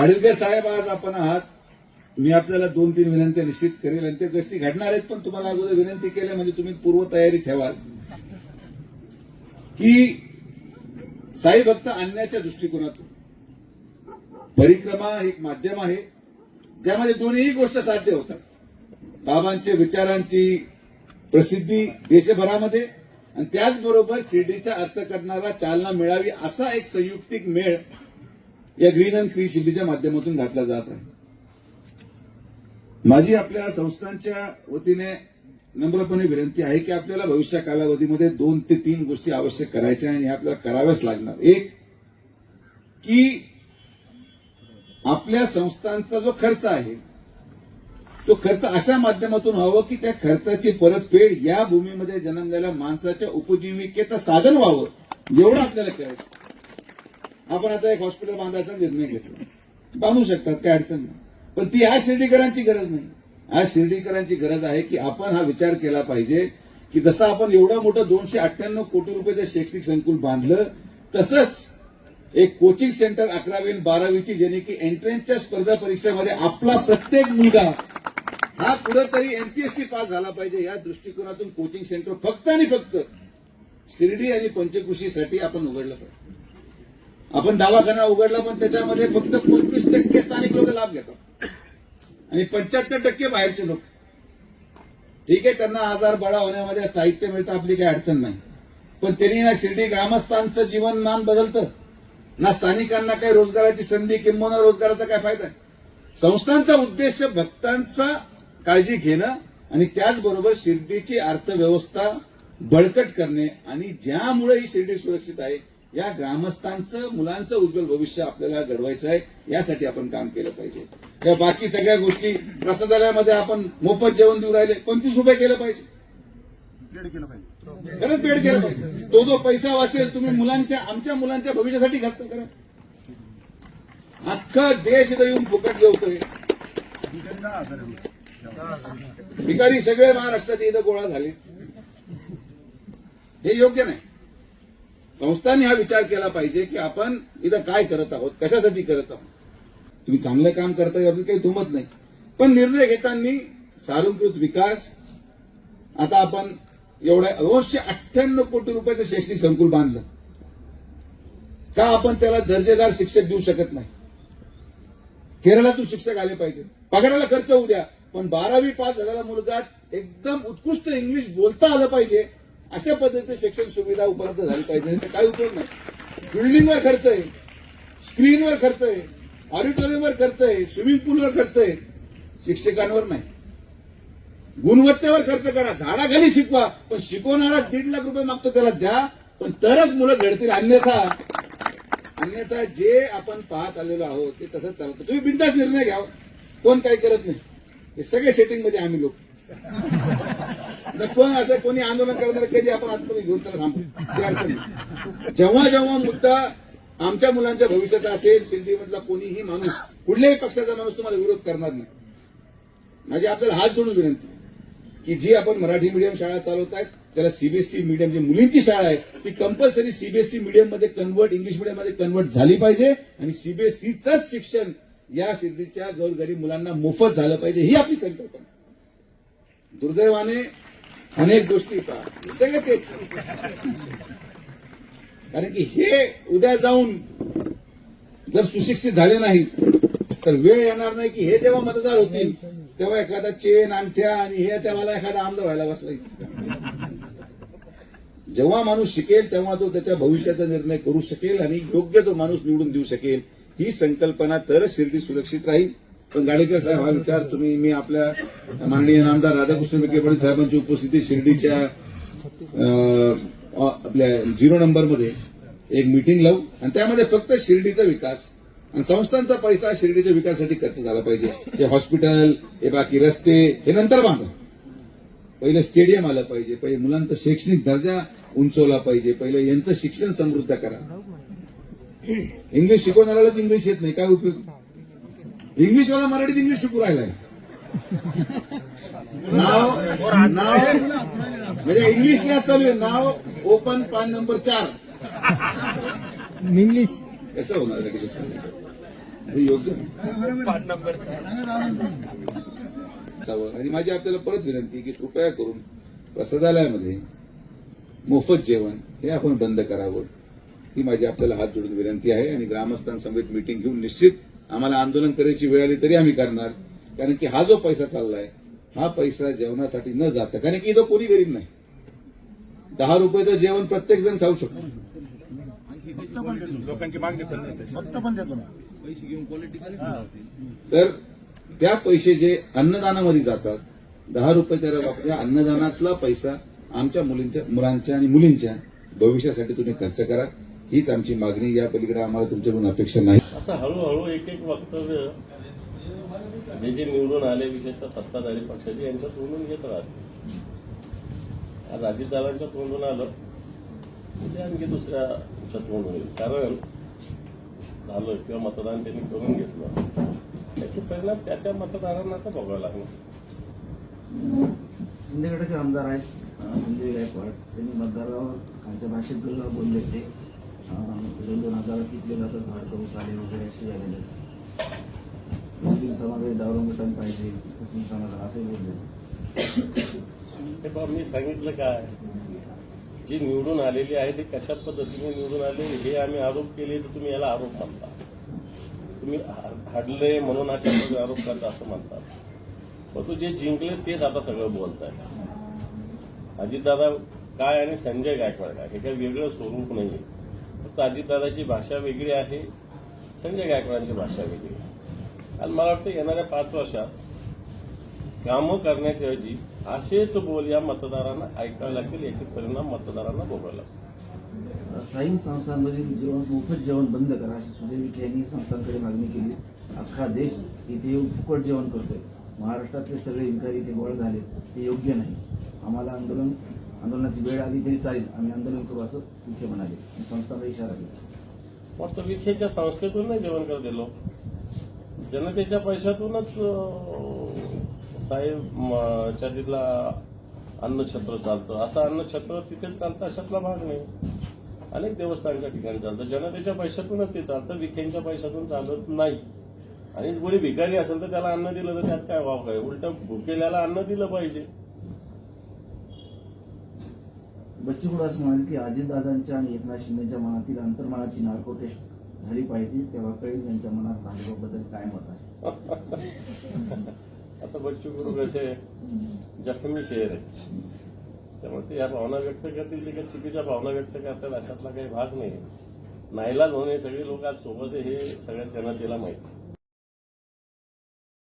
गाडीलकर साहेब आज आपण आहात. मी आपल्याला दोन तीन विनंत्या निश्चित करेल आणि त्या गोष्टी घडणार आहेत पण तुम्हाला अगोदर विनंती केल्या म्हणजे तुम्ही पूर्वतयारी ठेवाल. की साई भक्त आणण्याच्या दृष्टिकोनातून परिक्रमा एक माध्यम आहे ज्यामध्ये दोन्ही गोष्ट साध्य होतात. बाबांच्या विचारांची प्रसिद्धी देशभरामध्ये आणि त्याचबरोबर शिर्डीचा अर्थ करणारा चालना मिळावी असा एक संयुक्तिक मेळ या ग्रीन अँड क्री शिर्डीच्या माध्यमातून घातला जात आहे. माझी आपल्या संस्थांच्या वतीने नम्रपणे विनंती आहे की आपल्याला भविष्य कालावधीमध्ये दोन ते तीन गोष्टी आवश्यक करायच्या आणि आपल्याला कराव्याच लागणार. एक की आपल्या संस्थांचा जो खर्च आहे तो खर्च अशा माध्यमातून व्हावं की त्या खर्चाची परतफेड या भूमीमध्ये जन्मलेल्या माणसाच्या उपजीविकेचं साधन व्हावं एवढं आपल्याला करायचं आपण आता एक हॉस्पिटल बांधायचा निर्णय घेतला. बांधू शकतात काय अडचण नाही. पण ती आज शिर्डीकरांची गरज नाही. आज शिर्डीकरांची गरज आहे की आपण हा विचार केला पाहिजे की जसं आपण एवढं मोठं दोनशे अठ्ठ्याण्णव कोटी रुपयाचं शैक्षणिक संकुल बांधलं तसंच एक कोचिंग सेंटर अकरावी आणि बारावीची जेणे की एंट्रन्सच्या स्पर्धा परीक्षेमध्ये आपला प्रत्येक मुलगा हा कुठंतरी एमपीएससी पास झाला पाहिजे या दृष्टिकोनातून कोचिंग सेंटर फक्त आणि फक्त शिर्डी आणि पंचकृषीसाठी आपण उघडलं पाहिजे. आपण दवाखाना उघडला पण त्याच्यामध्ये फक्त पंचवीस टक्के स्थानिक लोक लाभ घेतात. आणि पंच्याहत्तर टक्के बाहेरचे लोक. ठीक आहे त्यांना आजार बळा होण्यामध्ये साहित्य मिळतं आपली काही अडचण नाही. पण त्यांनी ना शिर्डी ग्रामस्थांचं जीवनमान बदलतं. ना स्थानिकांना काही रोजगाराची संधी किंवा रोजगाराचा काय फायदा आहे? संस्थांचा उद्देश भक्तांचा काळजी घेणं आणि त्याचबरोबर शिर्डीची अर्थव्यवस्था बळकट करणे आणि ज्यामुळे ही शिर्डी सुरक्षित आहे या ग्रामस्थांचं मुलांचं उज्ज्वल भविष्य आपल्याला घडवायचं आहे यासाठी आपण काम केलं पाहिजे. या बाकी सगळ्या गोष्टी प्रसादालयामध्ये आपण मोफत जेवण देऊ राहिले पंचवीस रुपये केलं पाहिजे. खरंच पेड केलं पाहिजे. तो जो पैसा वाचेल तुम्ही मुलांच्या आमच्या मुलांच्या भविष्यासाठी खर्च करा. अख्खा देश इथं येऊन फुकट जेवतोय. भिकारी सगळे महाराष्ट्राचे इथं गोळा झाले. हे योग्य नाही. संस्थांनी हा विचार केला पाहिजे की आपण इथं काय करत आहोत कशासाठी करत आहोत. तुम्ही चांगलं काम करता याबद्दल काही दुमत नाही. पण निर्णय घेताना सार्वत्रिक विकास आता आपण एवढ्या दोनशे अठ्ठ्याण्णव कोटी रुपयाचं शैक्षणिक संकुल बांधलं. का आपण त्याला दर्जेदार शिक्षक देऊ शकत नाही? केरळातून शिक्षक आले पाहिजे. पगाराला खर्च होऊ द्या पण बारावी पास झालेला मुलगा एकदम उत्कृष्ट इंग्लिश बोलता आलं पाहिजे. अशा पद्धतीने शिक्षण सुविधा उपलब्ध झाली पाहिजे. तर काही उपयोग नाही. बिल्डिंगवर खर्च आहे. स्क्रीनवर खर्च आहे. ऑडिटोरियमवर खर्च आहे. स्विमिंग पूलवर खर्च आहे. शिक्षकांवर नाही. गुणवत्तेवर खर्च करा. झाडाखाली शिकवा. पण शिकवणारा दीड लाख रुपये मागतो त्याला द्या. पण तरच मुलं घडतील. अन्यथा अन्यथा जे आपण पाहत आलेलो आहोत ते तसंच चालतं. तुम्ही बिंदास निर्णय घ्या. कोण काही करत नाही. हे सगळे सेटिंगमध्ये आम्ही लोक. आता कोण असं कोणी आंदोलन करणार कधी आपण आतमध्ये घेऊन त्याला थांबू? जेव्हा जेव्हा मुद्दा आमच्या मुलांच्या भविष्यात असेल शिर्डीमधला कोणीही माणूस कुठल्याही पक्षाचा माणूस तुम्हाला विरोध करणार नाही. माझी आपल्याला हात जोडून विनंती की जी आपण मराठी मीडियम शाळा चालवत आहेत त्याला सीबीएसई मीडियम जी मुलींची शाळा आहे ती कंपल्सरी सीबीएसई मीडियममध्ये कन्वर्ट इंग्लिश मीडियममध्ये कन्वर्ट झाली पाहिजे आणि सीबीएसईचंच शिक्षण या सिद्धीच्या गरीब मुलांना मोफत झालं पाहिजे ही आपली संकल्पना दुर्दैवाने अनेक गोष्टी सगळं तेच. कारण की हे उद्या जाऊन जर सुशिक्षित झाले नाही तर वेळ येणार नाही की हे जेव्हा मतदार होतील तेव्हा एखादा चेन अंगठ्या आणि ह्याच्या मला एखादा आमदार व्हायला बसला जेव्हा माणूस शिकेल तेव्हा तो त्याच्या भविष्याचा निर्णय करू शकेल आणि योग्य तो माणूस निवडून देऊ शकेल. ही संकल्पना तरच शिर्डी सुरक्षित राहील. पण गाडेकर साहेब हा विचार तुम्ही मी आपल्या माननीय आमदार राधाकृष्ण विखे पाटील साहेबांची उपस्थिती शिर्डीच्या अं, आपल्या झिरो नंबरमध्ये एक मीटिंग लावू. आणि त्यामध्ये फक्त शिर्डीचा विकास आणि संस्थांचा पैसा शिर्डीच्या विकासासाठी खर्च झाला पाहिजे. हे हॉस्पिटल हे बाकी रस्ते हे नंतर बांधा. पहिलं स्टेडियम आलं पाहिजे पहिले मुलांचा शैक्षणिक दर्जा उंचवला पाहिजे पहिलं यांचं शिक्षण समृद्ध करा. इंग्लिश शिकवणाऱ्यालाच इंग्लिश येत नाही काय उपयोग? इंग्लिशवाला मराठीत इंग्लिश शिकू राहिलाय. नाव नाव म्हणजे इंग्लिश क्लास चालू आहे. नाव ओपन पान नंबर चार. इंग्लिश. कसं होणार लगेच योग्य. असावं. आणि माझी आपल्याला परत विनंती की कृपया करून प्रसादालयामध्ये मोफत जेवण हे आपण बंद करावं. ही माझी आपल्याला हात जोडून विनंती आहे आणि ग्रामस्थांसमेत मिटिंग घेऊन निश्चित आम्हाला आंदोलन करायची वेळ आली तरी आम्ही करणार. कारण की हा जो पैसा चाललाय हा पैसा जेवणासाठी न जाता कारण की इथं कोणी गरीब नाही. दहा रुपयाचं जेवण प्रत्येक जण खाऊ शकतो. फक्त पण देतो लोकांची मागणी पण फक्त पण देतो ना. तर त्या पैसे जे अन्नदानामध्ये जातात दहा रुपये त्याला वापरल्या अन्नदानातला पैसा आमच्या मुलींच्या मुलांच्या आणि मुलींच्या भविष्यासाठी तुम्ही खर्च करा. हीच आमची मागणी या पलीकडे आम्हाला तुमच्याकडून अपेक्षा नाही. असं हळूहळू एक एक वक्तव्य जे जे निवडून आले विशेषतः सत्ताधारी पक्षाचे यांच्या तोंडून घेत राहते. आज अजितदादांच्या तोंडून आलं ते आणखी दुसऱ्याच्या तोंडून येईल. कारण झालं किंवा मतदान त्यांनी करून घेतलं. त्याचे परिणाम त्या त्या मतदारांना आता भोगावे लागणार. शिंदेगडाचे आमदार आहेत संजय गायकवाड. त्यांनी मतदारावर खालच्या भाषेत बोलले ते अं, दोन दोन हजार कितले जातात भाडकरू साले वगैरे असे झालेले मुस्लिम समाजाला दावरंगटन पाहिजे मुस्लिम समाजाला असे बोलले. हे मी सांगितलं काय? जी निवडून आलेली आहे ते कशा पद्धतीने निवडून आले? हे आम्ही आरोप केले तर तुम्ही याला आरोप मानता. तुम्ही हाडले म्हणून अशा आरोप करता असं म्हणतात पण तू जे जिंकले तेच आता सगळं बोलतायत. अजितदादा काय आणि संजय गायकवाड काय? हे काही वेगळं स्वरूप नाही फक्त अजितदादाची भाषा वेगळी आहे संजय गायकवाडांची भाषा वेगळी आहे. आणि मला वाटतं येणाऱ्या पाच वर्षात कामं करण्याऐवजी असेच बोल या मतदारांना ऐकावे लागतील याचे परिणाम मतदारांना भोगावे लागतील. साईन संस्थांमधील जेवण मोफत जेवण बंद करा अशी सुजय विखे यांनी संस्थांकडे मागणी केली. अख्खा देश इथे येऊन फुकट जेवण करतोय. महाराष्ट्रातले सगळे विकारी इथे गोळ झालेत. ते योग्य नाही. आम्हाला आंदोलन आंदोलनाची वेळ आली तरी चालेल. आम्ही आंदोलन करू असं विखे म्हणाले. संस्थाला संस्थांना इशारा दिला. मग तो विखेच्या संस्थेतून नाही जेवण करत दिलो जनतेच्या पैशातूनच साहेब म, च्या तिथला अन्नछत्र चालतं. असं अन्नछत्र तिथे चालतं अशातला भाग नाही. अनेक देवस्थानच्या ठिकाणी चालतं. जनतेच्या पैशातूनच ते चालतं विखेंच्या पैशातून चालत नाही. आणि कोणी भिकारी असेल तर त्याला अन्न दिलं तर त्यात काय वाव काय उलट भुकेल्याला अन्न दिलं पाहिजे. बच्चू असं म्हणाले की अजितदादांच्या आणि एकनाथ शिंदेच्या मनातील अंतर्मनाची नार्को टेस्ट झाली पाहिजे तेव्हा कळेल त्यांच्या मनात भाजपबद्दल काय मत आहे. आता बच्चू गुरु कसे जखमी शेर आहे त्यामुळे ते या भावना व्यक्त करतील ते काही चुकीच्या भावना व्यक्त करतात अशातला काही भाग नाही. नाईलाज होणे सगळे लोक आज सोबत आहे हे सगळ्या जनतेला माहिती